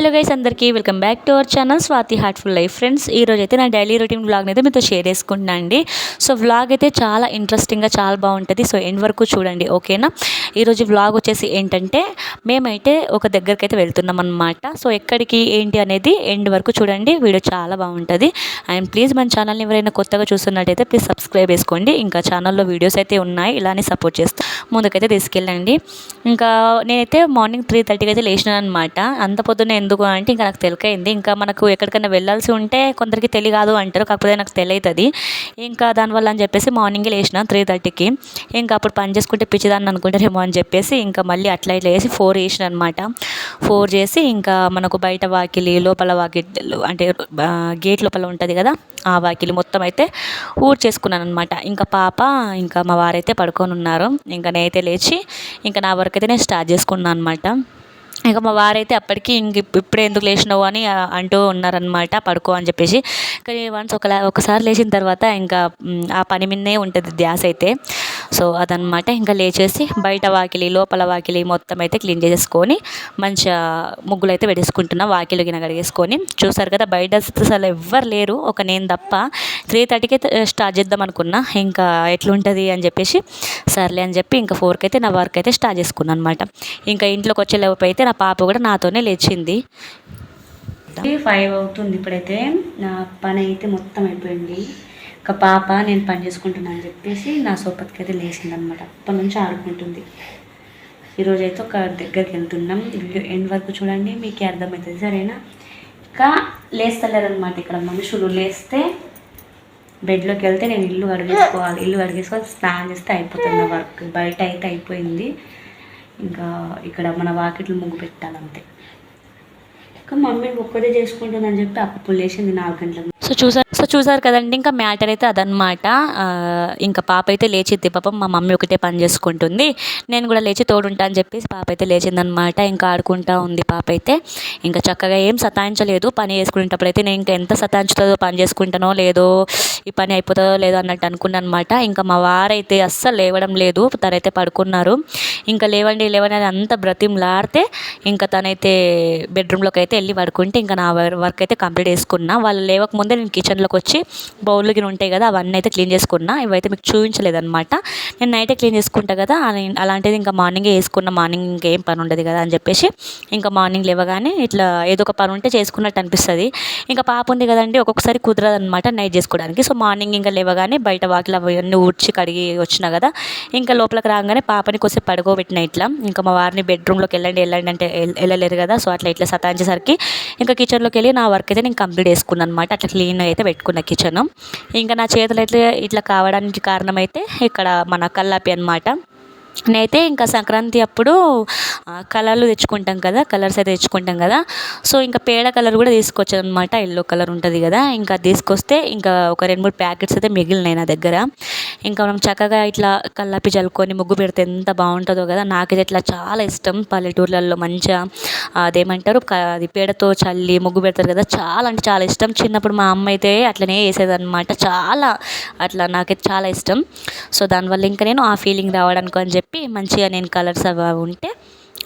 Hello guys అందరికీ welcome back to our channel Swathi heartful life friends ఈ రోజు అయితే నా డైలీ రొటీన్ వ్లాగ్ అయితే మీతో షేర్ చేసుకుంటున్నాను అండి. సో వ్లాగ్ అయితే చాలా ఇంట్రెస్టింగ్గా చాలా బాగుంటుంది. సో ఎండ్ వరకు చూడండి ఓకేనా ఈరోజు వ్లాగ్ వచ్చేసి ఏంటంటే మేమైతే ఒక దగ్గరికి అయితే వెళ్తున్నాం అనమాట సో ఎక్కడికి ఏంటి అనేది ఎండ్ వరకు చూడండి వీడియో చాలా బాగుంటుంది. అండ్ ప్లీజ్ మన ఛానల్ని ఎవరైనా కొత్తగా చూస్తున్నట్టయితే ప్లీజ్ సబ్స్క్రైబ్ చేసుకోండి. ఇంకా ఛానల్లో వీడియోస్ అయితే ఉన్నాయి ఇలానే సపోర్ట్ చేస్తాం. ముందుకైతే తీసుకెళ్ళండి. ఇంకా నేనైతే మార్నింగ్ త్రీ థర్టీకి అయితే లేచినాను అనమాట అంత పొద్దున్న ఎందుకు అంటే ఇంకా నాకు తెలికైంది. ఇంకా మనకు ఎక్కడికైనా వెళ్ళాల్సి ఉంటే కొందరికి తెలియదు అంటారు. కాకపోతే నాకు తెలియతుంది ఇంకా దానివల్ల అని చెప్పేసి మార్నింగే లేచినాను త్రీ థర్టీకి ఇంకా అప్పుడు పని చేసుకుంటే పిచ్చిదాన్ని అనుకుంటారేమో అని చెప్పేసి ఇంకా మళ్ళీ అట్లా ఇట్లా వేసి ఫోర్ వేసిన అనమాట ఫోర్ చేసి ఇంకా మనకు బయట వాకిలి లోపల వాకిలి అంటే గేట్ లోపల ఉంటుంది కదా ఆ వాకిలి మొత్తం అయితే ఊడ్ చేసుకున్నాను అనమాట ఇంకా పాప ఇంకా మా వారైతే పడుకొని ఉన్నారు. ఇంకా అయితే లేచి ఇంకా నా వర్క్ అయితే నేను స్టార్ట్ చేసుకున్నాను అనమాట ఇక మా వారైతే అప్పటికి ఇంక ఇప్పుడే ఎందుకు లేచినావు అని అంటూ ఉన్నారనమాట పడుకో అని చెప్పేసి. కానీ వన్స్ ఒక ఒకసారి లేచిన తర్వాత ఇంకా ఆ పని మీదనే ఉంటుంది ధ్యాస అయితే. సో అదనమాట ఇంకా లేచేసి బయట వాకిలి లోపల వాకిలి మొత్తం అయితే క్లీన్ చేసేసుకొని మంచిగా ముగ్గులు అయితే పెట్టేసుకుంటున్నా. వాకిలు గిన కడిగేసుకొని. చూసారు కదా బయట అసలు ఎవ్వరు లేరు. ఒక నేను తప్ప త్రీ థర్టీకి అయితే స్టార్ట్ చేద్దాం అనుకున్నా. ఇంకా ఎట్లుంటుంది అని చెప్పేసి సర్లే అని చెప్పి ఇంకా ఫోర్కి అయితే నా వర్క్ అయితే స్టార్ట్ చేసుకున్నాను అనమాట ఇంకా ఇంట్లోకి వచ్చే లోపు అయితే నా పాప కూడా నాతోనే లేచింది. ఫైవ్ అవుతుంది ఇప్పుడైతే. నా పని అయితే మొత్తం అయిపోయింది. ఒక పాప నేను పని చేసుకుంటున్నాను అని చెప్పేసి నా సోపతికి అయితే లేచింది అనమాట అప్పటి నుంచి ఆడుకుంటుంది. ఈరోజు అయితే ఒక దగ్గరికి వెళ్తున్నాం. వీడియో ఎండ్ వరకు చూడండి మీకు అర్థమవుతుంది సరేనా? ఇంకా లేస్తలేరు అనమాట ఇక్కడ మనుషులు. లేస్తే బెడ్లోకి వెళ్తే నేను ఇల్లు కడిగేసుకోవాలి. ఇల్లు కడిగేసుకొని స్నానం చేస్తే అయిపోతుంది వర్క్. బయట అయితే అయిపోయింది. ఇంకా ఇక్కడ మన వాకిట్లు ముగ్గు పెట్టాలంతే. ఇంకా ఒక్కదే చేసుకుంటుందని చెప్పి అప్పుడు లేచింది నాలుగు గంటలకు సో చూసారు సో చూసారు కదండి ఇంకా మ్యాటర్ అయితే అదనమాట ఇంకా పాప అయితే లేచిద్ది పాపం మా మమ్మీ ఒకటే పని చేసుకుంటుంది. నేను కూడా లేచి తోడుంటా అని చెప్పేసి పాప అయితే లేచిందనమాట ఇంకా ఆడుకుంటా ఉంది పాప అయితే. ఇంకా చక్కగా ఏం సతాయించలేదు. పని చేసుకునేటప్పుడు అయితే నేను ఇంకా ఎంత సతాయించుతుందో పని చేసుకుంటానో లేదో ఈ పని అయిపోతుందో లేదో అన్నట్టు అనుకున్నాను అనమాట ఇంకా మా వారైతే అస్సలు లేవడం లేదు. తనైతే పడుకున్నారు. ఇంకా లేవండి లేవండి అని అంత బ్రతిమలాడితే ఇంకా తనైతే బెడ్రూమ్లోకి అయితే వెళ్ళి పడుకుంటే ఇంకా నా వర్క్ అయితే కంప్లీట్ చేసుకున్నా. వాళ్ళు లేవక ముందే నేను కిచెన్లోకి వచ్చి బౌల్ గిన్నె ఉంటాయి కదా అవన్నీ అయితే క్లీన్ చేసుకున్నా. ఇవైతే మీకు చూపించలేదన్నమాట. నేను నైటే క్లీన్ చేసుకుంటా కదా అలాంటిది ఇంకా మార్నింగే వేసుకున్న మార్నింగ్ ఇంకేం పని ఉండదు కదా అని చెప్పేసి ఇంకా మార్నింగ్ లేవగానే ఇట్లా ఏదో ఒక పని ఉంటే చేసుకున్నట్టు అనిపిస్తుంది. ఇంకా పాప ఉంది కదండి ఒక్కొక్కసారి కుదరదు అనమాట నైట్ చేసుకోవడానికి. సో మార్నింగ్ ఇంకా లేవగానే బయట వాకిలు అవన్నీ ఊడ్చి కడిగి వచ్చిన కదా ఇంకా లోపలికి రాగానే పాపని కొద్దిసేపు పడుకోబెట్టిన ఇట్లా. ఇంకా మా వారిని బెడ్రూమ్లోకి వెళ్ళండి వెళ్ళండి అంటే వెళ్ళలేరు కదా. సో అట్లా ఇట్లా సతాయించేసరికి ఇంకా కిచెన్లోకి వెళ్ళి నా వర్క్ అయితే నేను కంప్లీట్ చేసుకున్నాను అనమాట అట్లా క్లీన్ అయితే పెట్టుకున్న కిచెన్ ఇంకా నా చేతులు అయితే ఇట్లా కావడానికి కారణమైతే ఇక్కడ మన కల్లాపి అనమాట నేనైతే ఇంకా సంక్రాంతి అప్పుడు కలర్లు తెచ్చుకుంటాం కదా కలర్స్ అయితే తెచ్చుకుంటాం కదా. సో ఇంకా పేడ కలర్ కూడా తీసుకొచ్చాను అనమాట ఎల్లో కలర్ ఉంటుంది కదా. ఇంకా తీసుకొస్తే ఇంకా ఒక రెండు మూడు ప్యాకెట్స్ అయితే మిగిలినాయి నా దగ్గర. ఇంకా మనం చక్కగా ఇట్లా కల్లాపి చల్లుకొని ముగ్గు పెడితే ఎంత బాగుంటుందో కదా. నాకైతే ఇట్లా చాలా ఇష్టం పల్లెటూర్లలో మంచిగా. అదేమంటారు? అది పేడతో చల్లి ముగ్గు పెడతారు కదా. చాలా అంటే చాలా ఇష్టం. చిన్నప్పుడు మా అమ్మ అయితే అట్లనే వేసేదన్నమాట చాలా అట్లా నాకైతే చాలా ఇష్టం. సో దానివల్ల ఇంకా నేను ఆ ఫీలింగ్ రావడానికి అని చెప్పి మంచిగా నేను కలర్స్ అవి ఉంటే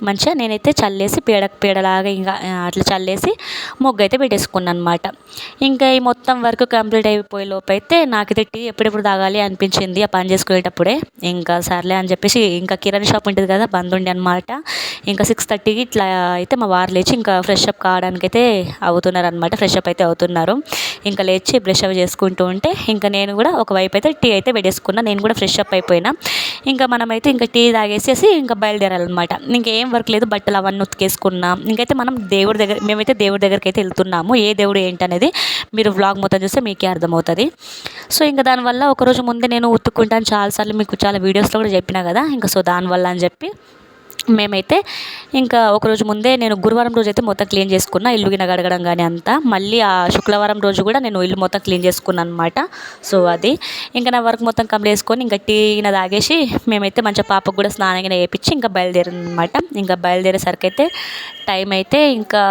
మంచిగా నేనైతే చల్లేసి పేడ పేడలాగా ఇంకా అట్లా చల్లేసి ముగ్గు అయితే పెట్టేసుకున్నాను అనమాట ఇంకా ఈ మొత్తం వర్క్ కంప్లీట్ అయిపోయే లోపు అయితే నాకైతే టీ ఎప్పుడెప్పుడు తాగాలి అనిపించింది ఆ పని చేసుకునేటప్పుడే. ఇంకా సర్లే అని చెప్పేసి ఇంకా కిరాణా షాప్ ఉంటుంది కదా బంద్ ఉండే అనమాట ఇంకా సిక్స్ థర్టీకి ఇట్లా అయితే మా వారు లేచి ఇంకా ఫ్రెష్ అప్ కావడానికి అయితే అవుతున్నారు అనమాట ఫ్రెష్ అప్ అయితే అవుతున్నారు. ఇంకా లేచి బ్రష్ అప్ చేసుకుంటూ ఉంటే ఇంకా నేను కూడా ఒకవైపు అయితే టీ అయితే పెట్టేసుకున్నా. నేను కూడా ఫ్రెష్ అప్ అయిపోయినా. ఇంకా మనమైతే ఇంకా టీ తాగేసేసి ఇంకా బయలుదేరాలన్నమాట. ఇంకేం ఏం వర్క్ లేదు. బట్టలు అవన్నీ ఉతికేసుకున్నా. ఇంకైతే మనం దేవుడి దగ్గర మేమైతే దేవుడి దగ్గరికి అయితే వెళ్తున్నాము. ఏ దేవుడు ఏంటనేది మీరు వ్లాగ్ మొత్తం చూస్తే మీకే అర్థమవుతుంది. సో ఇంకా దానివల్ల ఒకరోజు ముందే నేను ఉతుక్కుంటాను. చాలాసార్లు మీకు చాలా వీడియోస్లో కూడా చెప్పినా కదా. ఇంకా సో దానివల్ల అని చెప్పి మేమైతే ఇంకా ఒకరోజు ముందే నేను గురువారం రోజు అయితే మొత్తం క్లీన్ చేసుకున్నా ఇల్లు గిన గడగడం కానీ అంతా. మళ్ళీ ఆ శుక్రవారం రోజు కూడా నేను ఇల్లు మొత్తం క్లీన్ చేసుకున్నాను అనమాట సో అది. ఇంకా నా వర్క్ మొత్తం కంప్లీట్ చేసుకొని ఇంకా టీ తాగేసి మేమైతే మంచిగా పాపకు కూడా స్నానం వేయించి ఇంకా బయలుదేరనమాట. ఇంకా బయలుదేరేసరికి అయితే టైం అయితే ఇంకా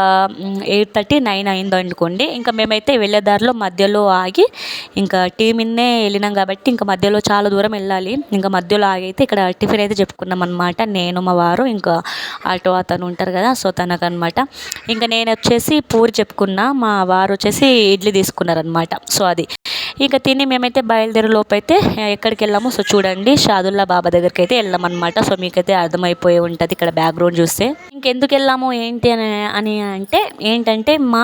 ఎయిట్ థర్టీ నైన్ అయిందో అనుకోండి. ఇంకా మేమైతే వెళ్ళే దారిలో మధ్యలో ఆగి ఇంకా టీ మిన్నే వెళ్ళినాం కాబట్టి ఇంకా మధ్యలో చాలా దూరం వెళ్ళాలి. ఇంకా మధ్యలో ఆగి అయితే ఇక్కడ టిఫిన్ అయితే చెప్పుకున్నాం అనమాట నేను మా వారు ఉన్నారు ఇంకా ఆటో అతను ఉంటారు కదా సో తనకనమాట. ఇంకా నేను వచ్చేసి పూరి చెప్పుకున్నా మా వారు వచ్చేసి ఇడ్లీ తీసుకున్నారనమాట. సో అది. ఇక తిని మేమైతే బయలుదేరే లోపైతే అయితే ఎక్కడికి వెళ్ళాము సో చూడండి షాదుల్లా బాబా దగ్గరికి అయితే వెళ్ళామన్నమాట సో మీకైతే అర్థమైపోయి ఉంటుంది ఇక్కడ బ్యాక్గ్రౌండ్ చూస్తే. ఇంకెందుకు వెళ్ళాము ఏంటి అని అని అంటే ఏంటంటే మా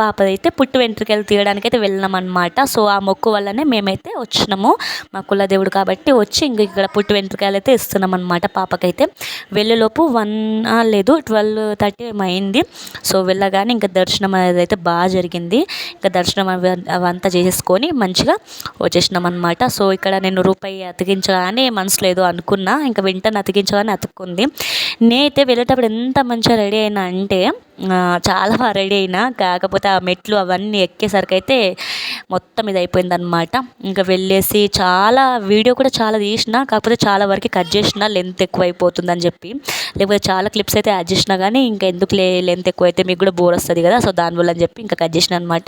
పాపదైతే పుట్టు వెంట్రుకలు తీయడానికి అయితే వెళ్ళాం అనమాట సో ఆ మొక్కు వల్లనే మేమైతే వచ్చినాము. మా కులదేవుడు కాబట్టి వచ్చి ఇంక ఇక్కడ పుట్టు వెంట్రుకలు అయితే ఇస్తున్నాం అనమాట పాపకైతే. వెళ్ళేలోపు వన్ లేదు ట్వెల్వ్ థర్టీ అయింది. సో వెళ్ళగానే ఇంకా దర్శనం అనేది అయితే బాగా జరిగింది. ఇంకా దర్శనం అవంతా చేసేసుకొని మంచిగా వచ్చేసినాం అనమాట సో ఇక్కడ నేను రూపాయి అతికించగానే మనసులో ఏదో అనుకున్నా. ఇంకా వెంటనే అతికించగానే అతుక్కుంది. నేనైతే వెళ్ళేటప్పుడు ఎంత మంచిగా రెడీ అయినా అంటే చాలా బాగా రెడీ అయినా కాకపోతే ఆ మెట్లు అవన్నీ ఎక్కేసరికి అయితే మొత్తం ఇది అయిపోయిందనమాట ఇంకా వెళ్ళేసి చాలా వీడియో కూడా చాలా తీసిన కాకపోతే చాలా వరకు కట్ చేసిన లెంత్ ఎక్కువ అయిపోతుందని చెప్పి. లేకపోతే చాలా క్లిప్స్ అయితే యాడ్ చేసినా కానీ ఇంకా ఎందుకు లే లెంత్ ఎక్కువ అయితే మీకు కూడా బోర్ వస్తుంది కదా సో దానివల్ల అని చెప్పి ఇంకా కట్ చేసిన అనమాట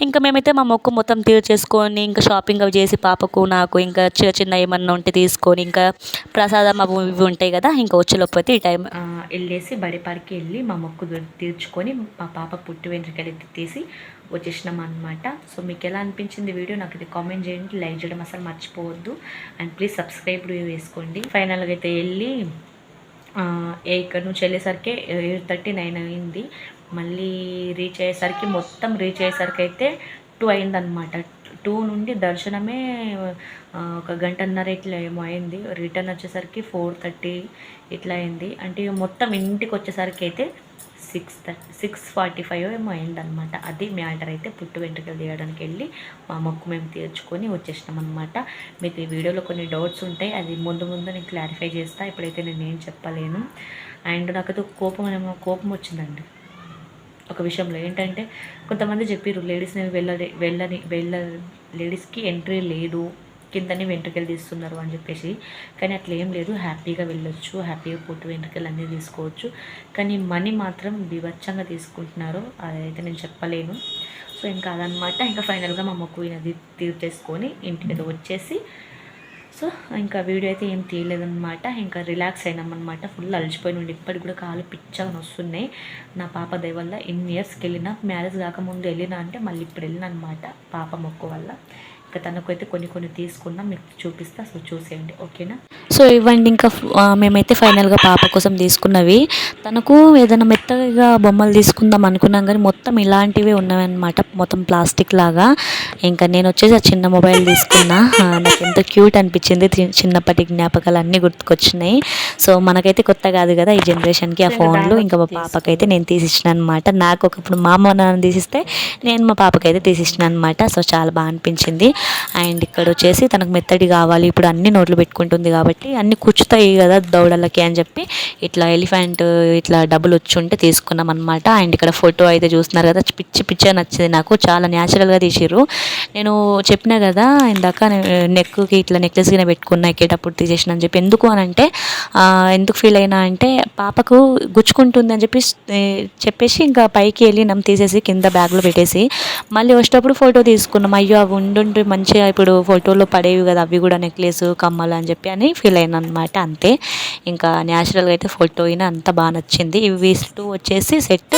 ఇంకా మేమైతే మా మొక్కు మొత్తం తీర్చేసుకొని ఇంకా షాపింగ్ అవి చేసి పాపకు నాకు ఇంకా చిన్న చిన్న ఏమన్నా ఉంటే తీసుకొని ఇంకా ప్రసాదం అవి ఇవి ఉంటాయి కదా ఇంకా వచ్చేలోపు అయితే ఈ టైం వెళ్ళేసి బడిపాడికి వెళ్ళి మా మొక్కు తీర్చుకొని మా పాప పుట్టి వెంట్రుకలు తీసి వచ్చేసినాం అనమాట సో మీకు ఎలా అనిపించింది వీడియో నాకు ఇది కామెంట్ చేయండి లైక్ చేయడం అసలు మర్చిపోవద్దు. అండ్ ప్లీజ్ సబ్స్క్రైబ్ వేసుకోండి ఫైనల్గా అయితే వెళ్ళి ఇక్కడ నుంచి వెళ్ళేసరికి ఎయిట్ థర్టీ నైన్ అయింది. మళ్ళీ రీచ్ అయ్యేసరికి మొత్తం రీచ్ అయ్యేసరికి అయితే టూ అయిందనమాట టూ నుండి దర్శనమే ఒక గంటన్నర ఇట్లా ఏమో అయింది. రిటర్న్ వచ్చేసరికి ఫోర్ థర్టీ ఇట్లా అయింది. అంటే మొత్తం ఇంటికి వచ్చేసరికి అయితే six thirty six forty five ఏమో అయిందనమాట అది మ్యాటర్ అయితే పుట్టు వెంట్రుకలు తీయడానికి వెళ్ళి మా మొక్కు మేము తీర్చుకొని వచ్చేసినాం అనమాట మీకు ఈ వీడియోలో కొన్ని డౌట్స్ ఉంటాయి అది ముందు ముందు నేను క్లారిఫై చేస్తా. ఇప్పుడైతే నేను ఏం చెప్పలేను. అండ్ నాకైతే కోపం ఏమో కోపం వచ్చిందండి. ఒక విషయంలో ఏంటంటే కొంతమంది చెప్పారు లేడీస్ని వెళ్ళని వెళ్ళని వెళ్ళ లేడీస్కి ఎంట్రీ లేదు కిందని వెంట్రుకలు తీస్తున్నారు అని చెప్పేసి. కానీ అట్లా ఏం లేదు. హ్యాపీగా వెళ్ళొచ్చు. హ్యాపీగా పుట్టు వెంట్రుకలు అన్నీ తీసుకోవచ్చు. కానీ మనీ మాత్రం వివచ్చంగా తీసుకుంటున్నారు. అదైతే నేను చెప్పలేను. సో ఇంకా అదనమాట ఇంకా ఫైనల్గా మా మొక్కు నది తీర్చేసుకొని ఇంటికి వచ్చేసి. సో ఇంకా వీడియో అయితే ఏం తీయలేదన్నమాట. ఇంకా రిలాక్స్ అయినామన్నమాట. ఫుల్ అలసిపోయిన ఉండి. ఇప్పటికి కూడా కాలు పిచ్చగా వస్తున్నాయి నా పాప దయ వల్ల ఇన్ని ఇయర్స్కి వెళ్ళినా మ్యారేజ్ కాకముందు వెళ్ళినా అంటే మళ్ళీ ఇప్పుడు వెళ్ళిన అనమాట పాప మొక్కు వల్ల. ఇంకా తనకైతే కొన్ని కొన్ని తీసుకున్నా మీకు చూపిస్తా సో చూసేయండి ఓకేనా? సో ఇవ్వండి ఇంకా మేమైతే ఫైనల్గా పాప కోసం తీసుకున్నవి. తనకు ఏదైనా మెత్తగా బొమ్మలు తీసుకుందాం అనుకున్నాం కానీ మొత్తం ఇలాంటివే ఉన్నవన్నమాట మొత్తం ప్లాస్టిక్ లాగా. ఇంకా నేను వచ్చేసి ఆ చిన్న మొబైల్ తీసుకున్నా. నాకు ఎంత క్యూట్ అనిపించింది చిన్నప్పటి జ్ఞాపకాలు అన్నీ గుర్తుకొచ్చినాయి. సో మనకైతే కొత్త కాదు కదా ఈ జనరేషన్కి ఆ ఫోన్లు. ఇంకా మా పాపకైతే నేను తీసిచ్చిన అనమాట నాకు ఒకప్పుడు మా అమ్మ నాన్న తీసిస్తే నేను మా పాపకైతే తీసిచ్చిన అనమాట సో చాలా బాగా అనిపించింది. అండ్ ఇక్కడ వచ్చేసి తనకు మెత్తడి కావాలి. ఇప్పుడు అన్ని నోట్లు పెట్టుకుంటుంది కాబట్టి అన్ని కూర్చుతాయి కదా దౌడలకి అని చెప్పి ఇట్లా ఎలిఫెంట్ ఇట్లా డబ్బులు వచ్చి ఉంటే తీసుకున్నాం అనమాట అండ్ ఇక్కడ ఫోటో అయితే చూస్తున్నారు కదా పిచ్చి పిచ్చి నచ్చింది నాకు. చాలా న్యాచురల్గా తీసిర్రు. నేను చెప్పినా కదా ఇందాక నెక్కి ఇట్లా నెక్లెస్ కింద పెట్టుకున్నా ఎక్కేటప్పుడు తీసేసిన అని చెప్పి. ఎందుకు అని అంటే ఎందుకు ఫీల్ అయినా అంటే పాపకు గుచ్చుకుంటుంది అని చెప్పి చెప్పేసి ఇంకా పైకి వెళ్ళి నమ్మ తీసేసి కింద బ్యాగ్లో పెట్టేసి. మళ్ళీ వచ్చేటప్పుడు ఫోటో తీసుకున్నాం. అయ్యో అవి ఉండుంటే మంచిగా ఇప్పుడు ఫోటోలో పడేవి కదా అవి కూడా నెక్లెస్ కమ్మలు అని చెప్పి అని ఫీల్ అయినా అనమాట అంతే. ఇంకా న్యాచురల్గా అయితే ఫోటో అయినా అంత బాగా నచ్చింది. ఇవి టూ వచ్చేసి సెట్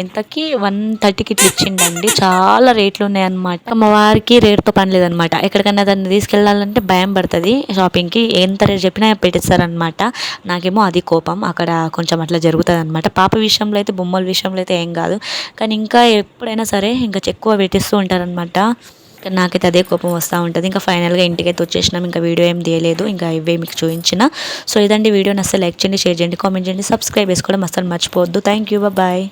ఎంతకి? వన్ థర్టీకి ఇట్లా ఇచ్చిండండి చాలా రేట్లు ఉన్నాయన్నమాట. మా వారికి రేట్తో పని లేదనమాట ఎక్కడికైనా దాన్ని తీసుకెళ్ళాలంటే భయం పడుతుంది. షాపింగ్కి ఎంత రేట్ చెప్పినా పెట్టిస్తారనమాట నాకేమో అది కోపం. అక్కడ కొంచెం అట్లా జరుగుతుంది అనమాట పాప విషయంలో అయితే బొమ్మల విషయంలో అయితే ఏం కాదు. కానీ ఇంకా ఎప్పుడైనా సరే ఇంకా ఎక్కువ పెట్టిస్తూ ఉంటారనమాట నాకైతే అదే కోపం వస్తూ ఉంటుంది. ఇంకా ఫైనల్గా ఇంటికైతే వచ్చేసినాం. ఇంకా వీడియో ఏం తీయలేదు. ఇంకా ఇవే మీకు చూపించిన. సో ఇదండి వీడియో. అసలు లైక్ చేయండి షేర్ చేయండి కామెంట్ చేయండి సబ్స్క్రైబ్ చేసుకోవడం అసలు మర్చిపోవద్దు. Thank you bye